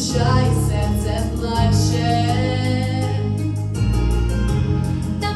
чужа і серце плаче, та